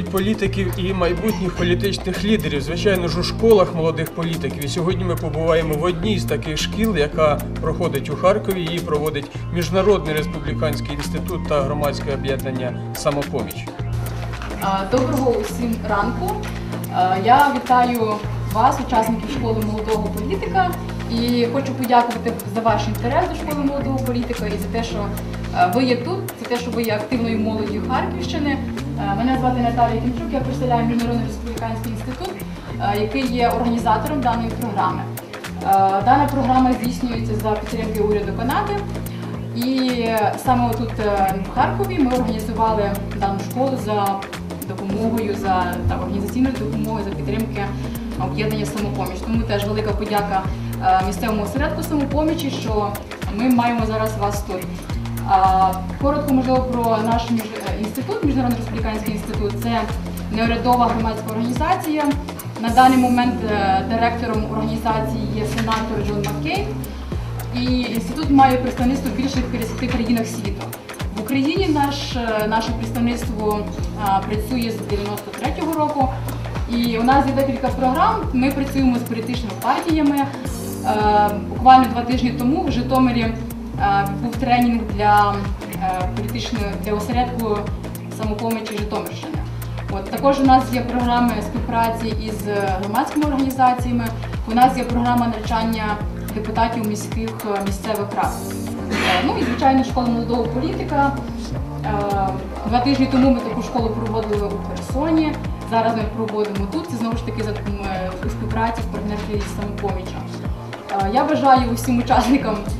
готують політиків і майбутніх політичних лідерів, звичайно ж у школах молодих політиків. І сьогодні ми побуваємо в одній з таких шкіл, яка проходить у Харкові. Її проводить Міжнародний республіканський інститут та громадське об'єднання Самопоміч. Доброго усім ранку. Я вітаю вас, учасників школи молодого політика, і хочу подякувати за ваш інтерес до школи молодого політика і за те, що ви є тут, за те, що ви є активною молоддю Харківщини. Е, Мене звати Наталія Кімчук, я представляю Міжнародний республіканський інститут, е, який є організатором даної програми. Е, Дана програма здійснюється за підтримки уряду Канади. І саме тут в Харкові ми організували дану школу за допомогою, за та, організаційною допомогою, за підтримки об'єднання самопоміч. Тому теж велика подяка місцевому осередку самопомічі, що ми маємо зараз вас тут. Коротко, можливо, про наш е, інститут, Міжнародний республіканський інститут. Це неурядова громадська організація. На даний момент е, директором організації є сенатор Джон Маккейн. І інститут має представництво в більше 50 країнах світу. В Україні наш, е, наше представництво працює з 93-го року. І у нас є декілька програм. Ми працюємо з політичними партіями. Буквально два тижні тому в Житомирі був тренінг для е, політичної для осередку самопомочі Житомирщини. От також у нас є програми співпраці із громадськими організаціями. У нас є програма навчання депутатів міських е, місцевих рад. Е, Ну і звичайно, школа молодого політика. Е, Два тижні тому ми таку школу проводили у Херсоні. Зараз ми проводимо тут. Це знову ж таки за е, у співпраці в партнерстві з самопоміччю. Е, Я бажаю усім учасникам е,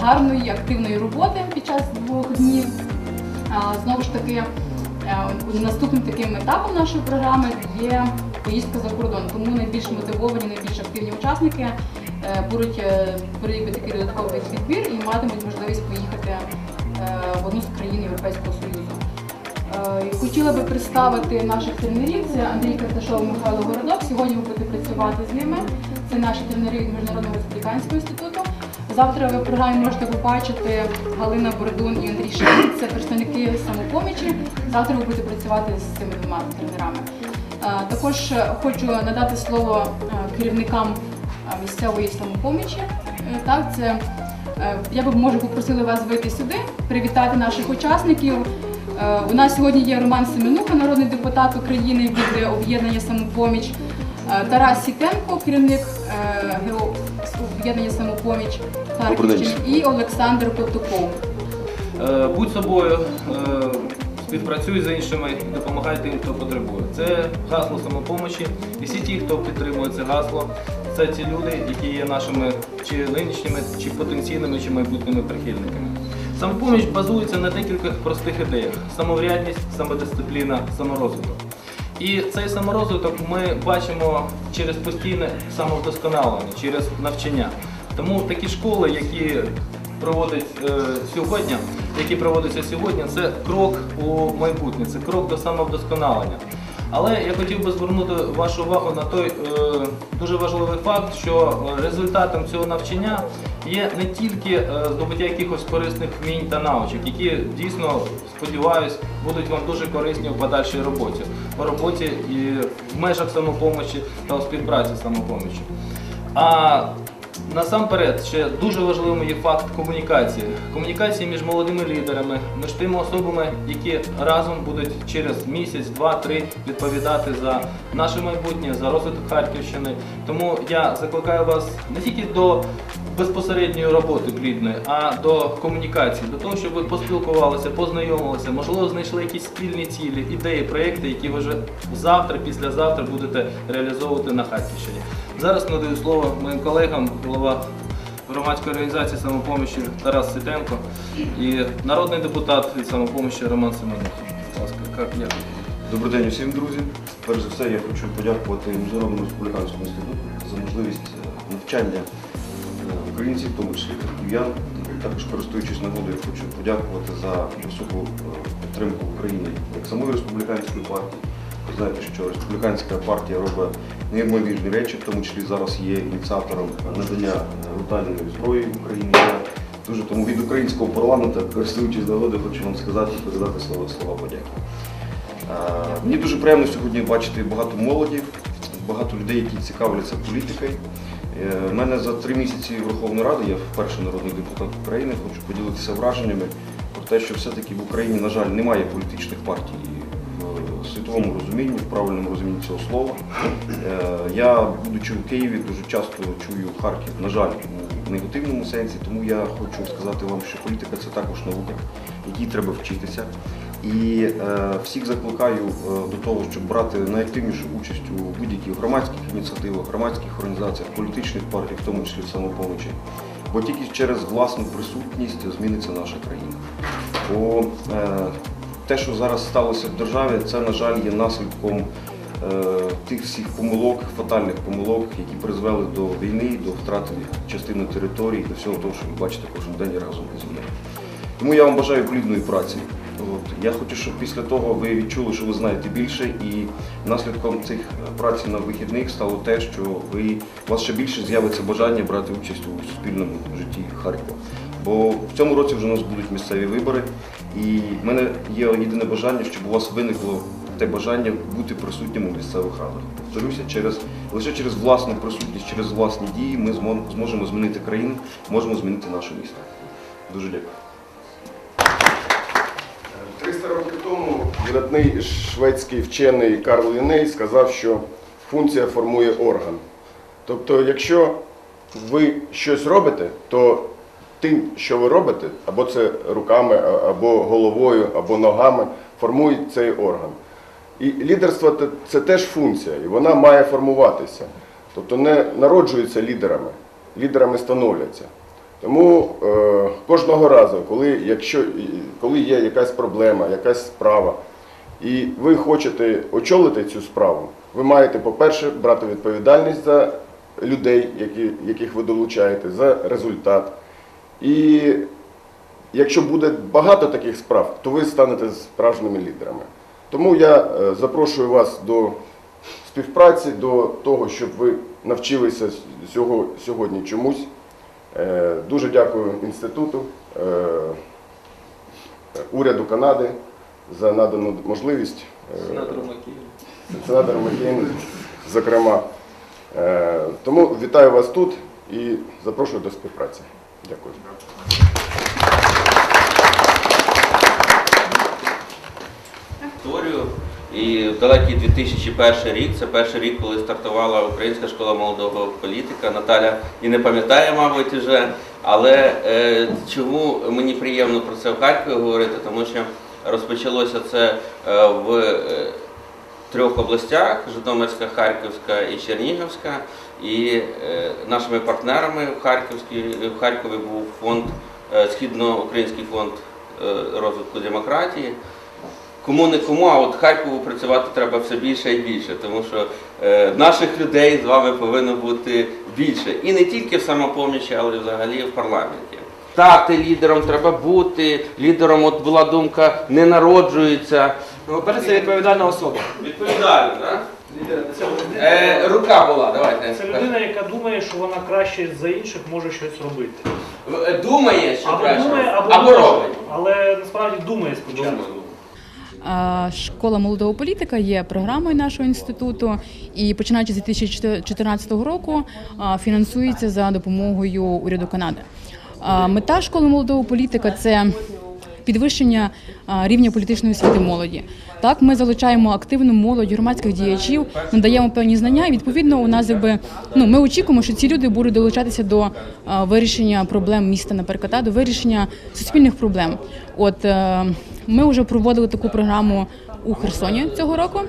гарної, активної роботи під час двох днів. Знову ж таки, е, наступним таким етапом нашої програми є поїздка за кордон. Тому найбільш мотивовані, найбільш активні учасники е, будуть е, такий додатковий відбір і матимуть можливість поїхати е, в одну з країн Європейського Союзу. Е, Хотіла би представити наших тренерів. Це Андрій Карташов, Михайло Городок. Сьогодні ви будете працювати з ними. Це наші тренери від Міжнародного республіканського інституту. Завтра ви в програмі можете побачити Галина Бородун і Андрій Шевчик. Це представники самопомічі. Завтра ви будете працювати з цими двома тренерами. Е, Також хочу надати слово е, керівникам е, місцевої самопомічі. Так, це я би може попросила вас вийти сюди, привітати наших учасників. У нас сьогодні є Роман Семенуха, народний депутат України від об'єднання самопоміч. Тарас Сітенко, керівник ГО об'єднання самопоміч Харківщини, і Олександр Котуков. Е, Будь собою, е, співпрацюй з іншими і допомагай тим, хто потребує. Це гасло самопомочі. І всі ті, хто підтримує це гасло, це ті люди, які є нашими чи нинішніми, чи потенційними, чи майбутніми прихильниками. Самопоміч базується на декількох простих ідеях: самоврядність, самодисципліна, саморозвиток. І цей саморозвиток ми бачимо через постійне самовдосконалення, через навчання. Тому такі школи, які проводить е, сьогодні, які проводяться сьогодні, це крок у майбутнє, це крок до самовдосконалення. Але я хотів би звернути вашу увагу на той е, дуже важливий факт, що е, результатом цього навчання є не тільки е, здобуття якихось корисних вмінь та навичок, які дійсно, сподіваюсь, будуть вам дуже корисні у подальшій роботі, по роботі і в межах самопомочі та у співпраці з самопомочі. А Насамперед, ще дуже важливим є факт комунікації. Комунікації між молодими лідерами, між тими особами, які разом будуть через місяць, два-три відповідати за наше майбутнє, за розвиток Харківщини. Тому я закликаю вас не тільки до безпосередньої роботи плідної, а до комунікації, до того, щоб ви поспілкувалися, познайомилися, можливо, знайшли якісь спільні цілі, ідеї, проекти, які ви вже завтра, післязавтра будете реалізовувати на Харківщині. Зараз надаю слово моїм колегам, голова громадської організації самопомощі Тарас Ситенко і народний депутат від самопомощі Роман Семенуха. Добрий день усім, друзі. Перш за все, я хочу подякувати Міжнародному республіканському інституту за можливість е, навчання українців, в тому числі харків'ян. Також користуючись нагодою, хочу подякувати за високу е, підтримку України як самої республіканської партії. Ви знаєте, що республіканська партія робить неймовірні речі, в тому числі зараз є ініціатором надання е, зброї в Україні. Дуже тому від українського парламенту, користуючись нагодою, хочу вам сказати і передати слова слова подяки. Мені дуже приємно сьогодні бачити багато молоді, багато людей, які цікавляться політикою. Е, мене за три місяці Верховної Ради, я вперше народний депутат України, хочу поділитися враженнями про те, що все-таки в Україні, на жаль, немає політичних партій в світовому розумінні, в правильному розумінні цього слова. Е, Я, будучи в Києві, дуже часто чую Харків, на жаль, в негативному сенсі, тому я хочу сказати вам, що політика це також наука, якій треба вчитися. І е, всіх закликаю е, до того, щоб брати найактивнішу участь у будь-яких громадських ініціативах, громадських організаціях, політичних партій, в тому числі в самопомочі. Бо тільки через власну присутність зміниться наша країна. Бо е, те, що зараз сталося в державі, це, на жаль, є наслідком тих всіх помилок, фатальних помилок, які призвели до війни, до втрати частини території, до всього того, що ви бачите кожен день разом зі мною. Тому я вам бажаю плідної праці. От. Я хочу, щоб після того ви відчули, що ви знаєте більше, і наслідком цих праці на вихідних стало те, що ви, у вас ще більше з'явиться бажання брати участь у суспільному житті Харкова. Бо в цьому році вже у нас будуть місцеві вибори, і в мене є єдине бажання, щоб у вас виникло те бажання бути присутнім у місцевих радах. Повторюся, через лише через власну присутність, через власні дії ми зможемо змінити країну, можемо змінити наше місто. Дуже дякую. Видатний шведський вчений Карл Ліней сказав, що функція формує орган. Тобто, якщо ви щось робите, то тим, що ви робите, або це руками, або головою, або ногами, формує цей орган. І лідерство це- теж функція, і вона має формуватися. Тобто не народжуються лідерами, лідерами становляться. Тому е, кожного разу, коли, якщо, коли є якась проблема, якась справа, і ви хочете очолити цю справу, ви маєте, по-перше, брати відповідальність за людей, які, яких ви долучаєте, за результат. І якщо буде багато таких справ, то ви станете справжніми лідерами. Тому я е, запрошую вас до співпраці, до того, щоб ви навчилися сього- сьогодні чомусь. Е, Дуже дякую інституту, е, уряду Канади за надану можливість. е, Сенатор Макіїв. сенатор Маккейн, зокрема. Е, Тому вітаю вас тут і запрошую до співпраці. Дякую. історію. І в далекий 2001 рік, це перший рік, коли стартувала Українська школа молодого політика. Наталя і не пам'ятає, мабуть, вже. Але е, чому мені приємно про це в Харкові говорити? Тому що розпочалося це е, в е, трьох областях: Житомирська, Харківська і Чернігівська. І е, нашими партнерами в в Харкові був фонд Східноукраїнський фонд розвитку демократії. Кому не кому, а от Харкову працювати треба все більше і більше, тому що наших людей з вами повинно бути більше. І не тільки в самопомічі, але й взагалі в парламенті. Стати лідером треба бути. Лідером, от була думка, не народжується. Ну, по-перше, це відповідальна особа. Відповідально, так? Е, рука була, давайте. Це людина, яка думає, що вона краще за інших може щось робити. Е, Думає, що Або краще, думає, або, або може, робить. Але насправді думає спочатку. Школа молодого політика є програмою нашого інституту і починаючи з 2014 року фінансується за допомогою уряду Канади. Мета школи молодого політика це підвищення рівня політичної освіти молоді. Так, ми залучаємо активну молодь, громадських діячів, надаємо певні знання. І відповідно, у нас якби ну ми очікуємо, що ці люди будуть долучатися до вирішення проблем міста, наприклад, та, до вирішення суспільних проблем. От е, ми вже проводили таку програму у Херсоні цього року.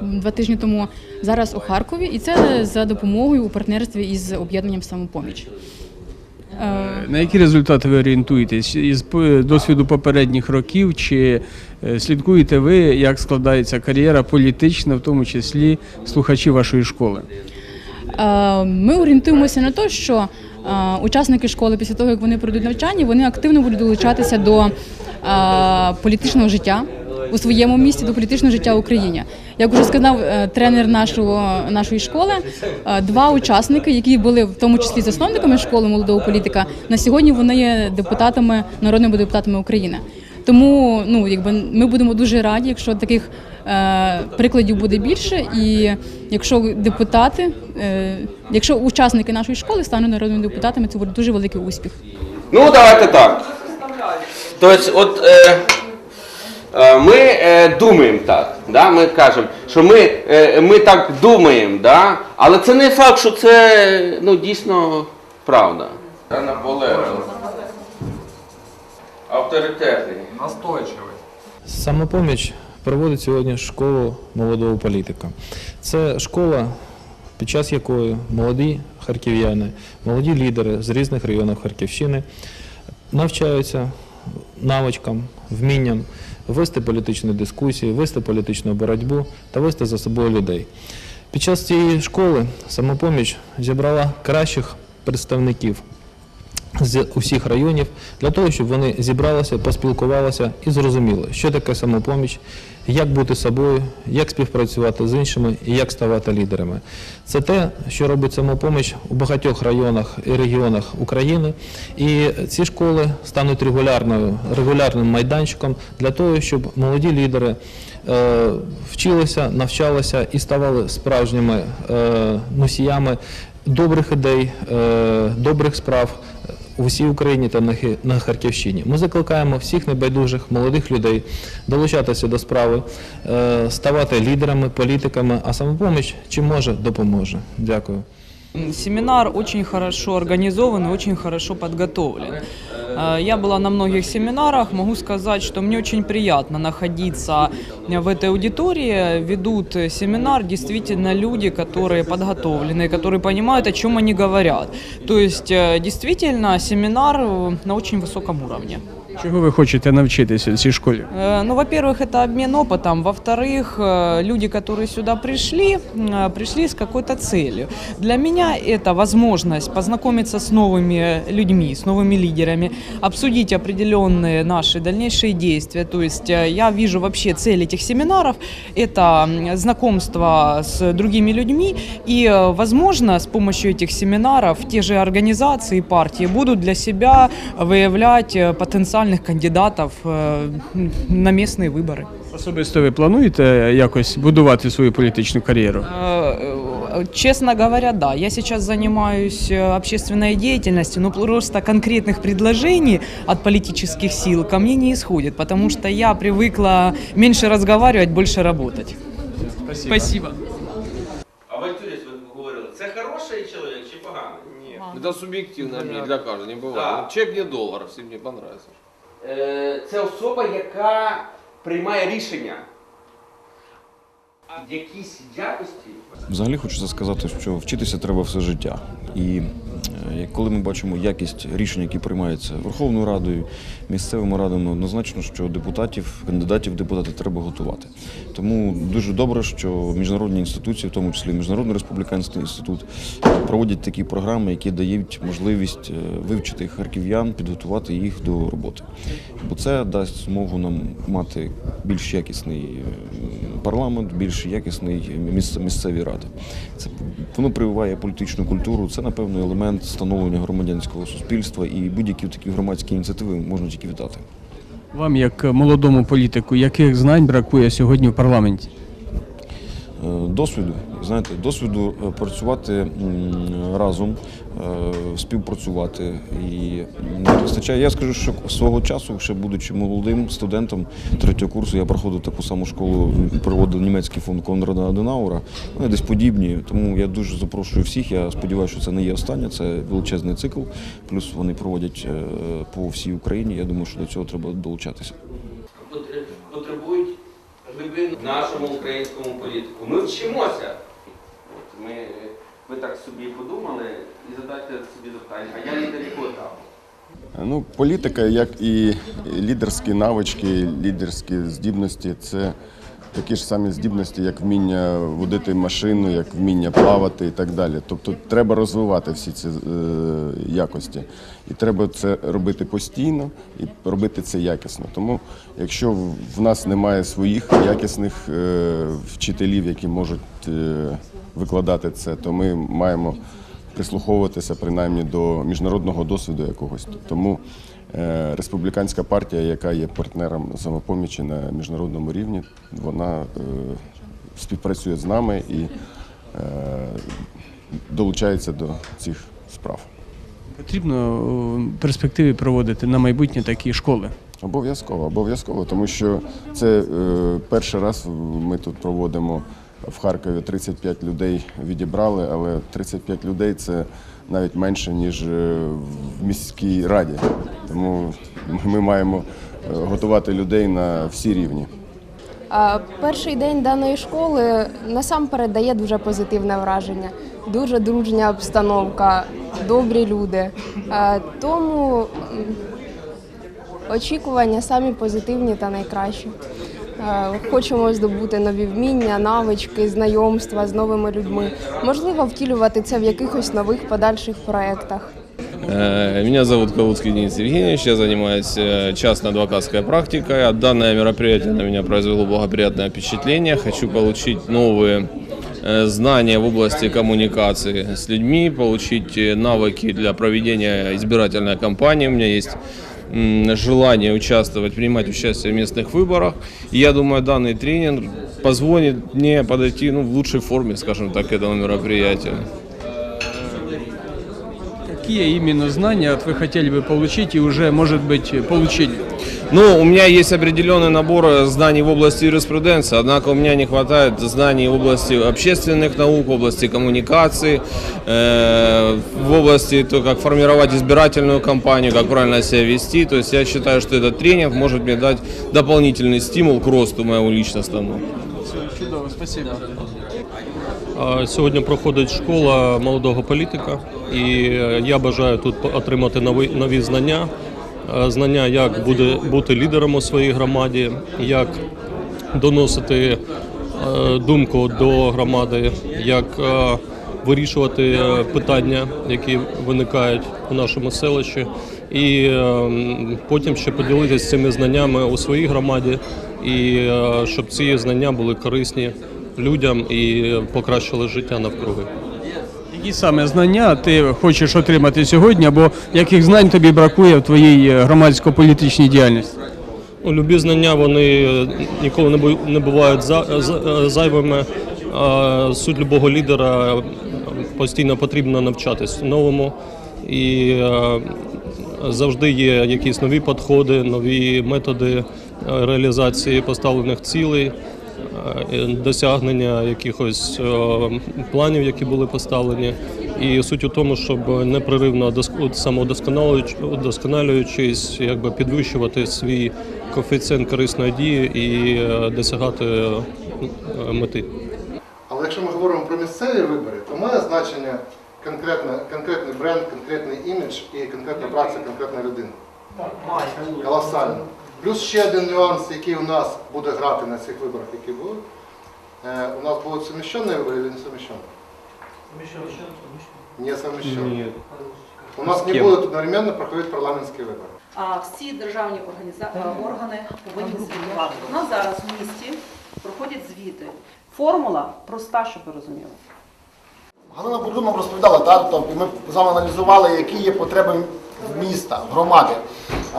Два тижні тому зараз у Харкові, і це за допомогою у партнерстві із об'єднанням самопоміч. Е, На які результати ви орієнтуєтесь? Із досвіду попередніх років, чи е, слідкуєте ви, як складається кар'єра політична, в тому числі слухачі вашої школи? Е, Ми орієнтуємося на те, що учасники школи після того, як вони пройдуть навчання, вони активно будуть долучатися до політичного життя у своєму місті, до політичного життя в Україні. Як вже сказав е, тренер нашого, нашої школи, е, два учасники, які були в тому числі засновниками школи молодого політика, на сьогодні вони є депутатами, народними депутатами України. Тому ну, якби, ми будемо дуже раді, якщо таких е, прикладів буде більше, і якщо депутати, е, якщо учасники нашої школи стануть народними депутатами, це буде дуже великий успіх. Ну, давайте так. Тобто, от е, ми е, думаємо так, да? ми кажемо, що ми, е, ми так думаємо, да? але це не факт, що це ну, дійсно правда. Наполегливо. Авторитетний. Настойчивий. Самопоміч проводить сьогодні школу молодого політика. Це школа, під час якої молоді харків'яни, молоді лідери з різних районів Харківщини навчаються навичкам, вмінням вести політичні дискусії, вести політичну боротьбу та вести за собою людей. Під час цієї школи самопоміч зібрала кращих представників з усіх районів для того, щоб вони зібралися, поспілкувалися і зрозуміли, що таке самопоміч, як бути собою, як співпрацювати з іншими і як ставати лідерами. Це те, що робить самопоміч у багатьох районах і регіонах України. І ці школи стануть регулярною, регулярним майданчиком для того, щоб молоді лідери е, вчилися, навчалися і ставали справжніми е, носіями добрих ідей, е, добрих справ в усій Україні та на Харківщині. Ми закликаємо всіх небайдужих молодих людей долучатися до справи, е, ставати лідерами, політиками, а самопоміч чи може, допоможе. Дякую. Семинар очень хорошо организован и очень хорошо подготовлен. Э, Я была на многих семинарах, могу сказать, что мне очень приятно находиться в этой аудитории. Ведут э, семинар действительно люди, которые подготовлены, которые понимают, о чем они говорят. То есть э, действительно семинар э, на очень высоком уровне. Чого ви хочете навчитися в цій школі? Э, Ну, во-первых, это обмен опытом. Во-вторых, э, люди, которые сюда пришли, э, пришли с какой-то целью. Для меня это возможность познакомиться с новыми людьми, с новыми лидерами, обсудить определенные наши дальнейшие действия. То есть я вижу вообще цель этих семинаров – это знакомство с другими людьми. И, возможно, с помощью этих семинаров те же организации, партии будут для себя выявлять э, потенциальных кандидатов э, на местные выборы. Особисто ви плануєте якось будувати свою політичну кар'єру? Э, э, Честно говоря, да. Я сейчас занимаюсь э, общественной деятельностью, но просто конкретных предложений от политических сил ко мне не исходит, потому что я привыкла меньше разговаривать, больше работать. Спасибо. А Вальтуріс ви говорили, це хороший чоловік чи поганий? Ні. Это субъективное мнение для каждого, не бывает. Да. Вот Чек не доллар, если мне понравится. Е, Це особа, яка приймає рішення. Якісь якості Взагалі хочу сказати, що вчитися треба все життя. І коли ми бачимо якість рішень, які приймаються Верховною Радою, місцевими радами, однозначно, що депутатів, кандидатів депутати треба готувати. Тому дуже добре, що міжнародні інституції, в тому числі Міжнародний республіканський інститут, проводять такі програми, які дають можливість е, вивчити харків'ян, підготувати їх до роботи. Бо це дасть змогу нам мати більш якісний е, парламент, більш якісний місце- місцеві ради. Це воно прививає політичну культуру. Це напевно елемент становлення громадянського суспільства, і будь-які такі громадські ініціативи можна тільки вітати. Вам, як молодому політику, яких знань бракує сьогодні в парламенті? Е, Досвіду, знаєте, досвіду е, працювати разом, е, співпрацювати і не вистачає. Я скажу, що свого часу, ще будучи молодим студентом третього курсу, я проходив таку саму школу, проводив німецький фонд Конрада Аденаура. Вони десь подібні, тому я дуже запрошую всіх. Я сподіваюся, що це не є останнє, це величезний цикл. Плюс вони проводять по всій Україні. Я думаю, що до цього треба долучатися. Нашому українському політику. Ми вчимося. От ми, ви так собі подумали і задайте собі запитання, а я лідер якого етапу? Ну, політика, як і лідерські навички, лідерські здібності, це такі ж самі здібності, як вміння водити машину, як вміння плавати і так далі. Тобто треба розвивати всі ці е, якості. І треба це робити постійно і робити це якісно. Тому, якщо в- нас немає своїх якісних е, вчителів, які можуть е, викладати це, то ми маємо прислуховуватися принаймні до міжнародного досвіду якогось. Тому республіканська партія, яка є партнером самопомічі на міжнародному рівні, вона е, співпрацює з нами і е, долучається до цих справ. Потрібно в перспективі проводити на майбутнє такі школи. Обов'язково, обов'язково, тому що це е, перший раз ми тут проводимо в Харкові 35 людей відібрали, але 35 людей це навіть менше, ніж е, в міській раді. Тому ми маємо е, готувати людей на всі рівні. Перший день даної школи насамперед дає дуже позитивне враження. Дуже дружня обстановка, добрі люди. Тому очікування самі позитивні та найкращі. А, Хочемо здобути нові вміння, навички, знайомства з новими людьми. Можливо, втілювати це в якихось нових подальших проєктах. Э, Меня зовут Калуцкий Денис Евгеньевич, я занимаюсь э, частно-адвокатской практикой. Данное мероприятие на меня произвело благоприятное впечатление. Хочу получить новые э, знания в области коммуникации с людьми, получить э, навыки для проведения избирательной кампании. У меня есть м, желание участвовать, принимать участие в местных выборах. И я думаю, данный тренинг позволит мне подойти ну, в лучшей форме, скажем так, к этому мероприятию. Какие именно знания вот вы хотели бы получить и уже, может быть, получили? Ну, у меня есть определенный набор знаний в области юриспруденции, однако у меня не хватает знаний в области общественных наук, в области коммуникации, э, в области то, как формировать избирательную кампанию, как правильно себя вести. То есть я считаю, что этот тренинг может мне дать дополнительный стимул к росту моего личностному. Чудово, спасибо. А, Сьогодні проходить школа молодого політика, і е, я бажаю тут отримати нові, нові знання. Е, Знання, як буде бути лідером у своїй громаді, як доносити е, думку до громади, як е, вирішувати питання, які виникають у нашому селищі, і е, потім ще поділитися цими знаннями у своїй громаді, і щоб ці знання були корисні людям і покращили життя навкруги. Які саме знання ти хочеш отримати сьогодні, або яких знань тобі бракує в твоїй е, громадсько-політичній діяльності? Ну, Любі знання вони е, ніколи не бувають е, зайвими. Суть любого лідера постійно потрібно навчатись новому і завжди є якісь нові підходи, нові методи реалізації поставлених цілей, досягнення якихось е, планів, які були поставлені. І суть у тому, щоб непреривно доск- удосконалюючись, якби підвищувати свій коефіцієнт корисної дії і е, досягати е, мети. Але якщо ми говоримо про місцеві вибори, то має значення конкретне, конкретний бренд, конкретний імідж і конкретна праця конкретної людини. Колосально. Плюс ще один нюанс, який у нас буде грати на цих виборах, які будуть. Е, у нас будуть суміщені вибори чи не суміщені? Не суміщені. У нас не будуть одновременно проходити парламентські вибори. А всі державні організа... е, органи повинні звітувати. У нас зараз в місті проходять звіти. Формула проста, щоб ви розуміли. Галина Бурдумов розповідала, так, тобто ми з вами аналізували, які є потреби міста, громади.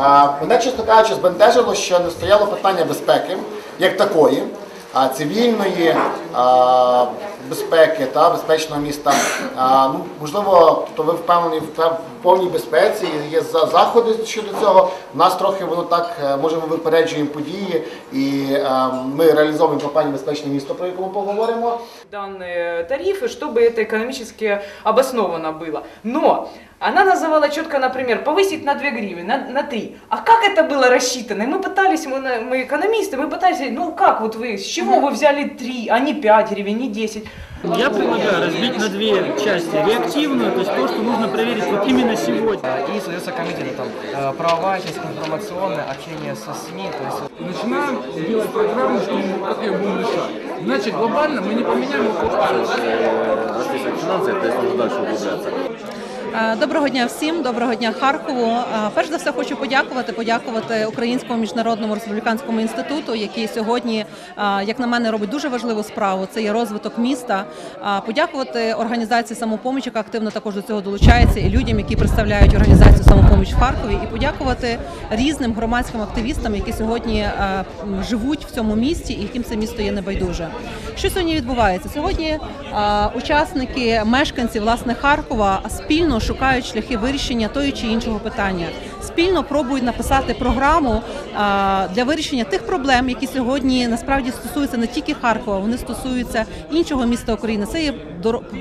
Е, Мене, чесно кажучи, збентежило, що не стояло питання безпеки як такої, а цивільної а, безпеки та безпечного міста. А, ну, можливо, то ви впевнені в пев- в повній безпеці, є за- заходи щодо цього. У нас трохи воно так, е, може, ми випереджуємо події, і е, ми реалізовуємо кампанію Безпечне місто, про яку ми поговоримо. данные тарифы, чтобы это экономически обосновано было. Но она называла четко, например, повысить на 2 гривны, на, на 3. А как это было рассчитано? И мы пытались, мы, мы экономисты, мы пытались, ну как вот вы, с чего вы взяли 3, а не 5 гривен, не 10? Я предлагаю разбить на две части. Реактивную, то есть то, что нужно проверить вот именно сегодня. И создается комитет там э, правовая часть информационная, общение со СМИ, то есть Начинаем делать программу, что мы как ее будем решать. Значит, глобально мы не поменяем вопрос. Е, Доброго дня всім, доброго дня Харкову. Е, Перш за все хочу подякувати, подякувати Українському міжнародному республіканському інституту, який сьогодні, е, як на мене, робить дуже важливу справу. Це є розвиток міста. Е, Подякувати організації самопоміч, яка активно також до цього долучається, і людям, які представляють організацію самопоміч в Харкові, і подякувати різним громадським активістам, які сьогодні е, живуть в цьому місті і яким це місто є небайдуже. Що сьогодні відбувається? Сьогодні е, учасники, мешканці власне Харкова спільно шукають шляхи вирішення тої чи іншого питання. Спільно пробують написати програму е, для вирішення тих проблем, які сьогодні насправді стосуються не тільки Харкова, вони стосуються іншого міста України. Це є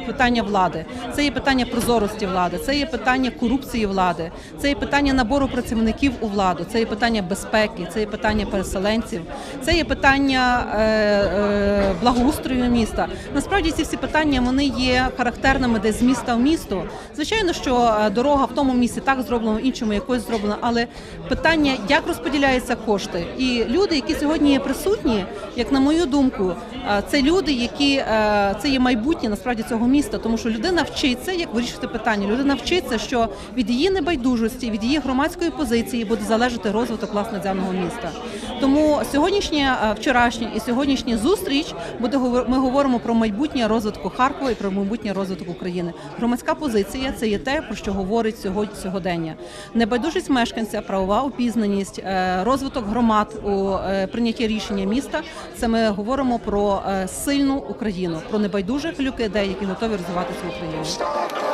питання влади, це є питання прозорості влади, це є питання корупції влади, це є питання набору працівників у владу, це є питання безпеки, це є питання переселенців, це є питання е, е, благоустрою міста. Насправді ці всі питання вони є характерними десь з міста в місто. Звичайно, що е, дорога в тому місці так зроблена, в іншому якось зроблена, але питання, як розподіляються кошти, і люди, які сьогодні є присутні, як на мою думку, е, це люди, які е, це є майбутнє насправді цього міста, тому що людина вчиться, як вирішити питання. Людина вчиться, що від її небайдужості, від її громадської позиції буде залежати розвиток власне даного міста. Тому сьогоднішня, е, вчорашня і сьогоднішня зустріч буде ми говоримо про майбутнє розвитку Харкова і про майбутнє розвиток України. Громадська позиція це є те, про що говорить сьогодні сьогодення. Небайдужість мешканця, правова опізнаність, е, розвиток громад у е, прийнятті рішення міста. Це ми говоримо про сильну Україну, про небайдужих людей, які готові розвивати свою країну.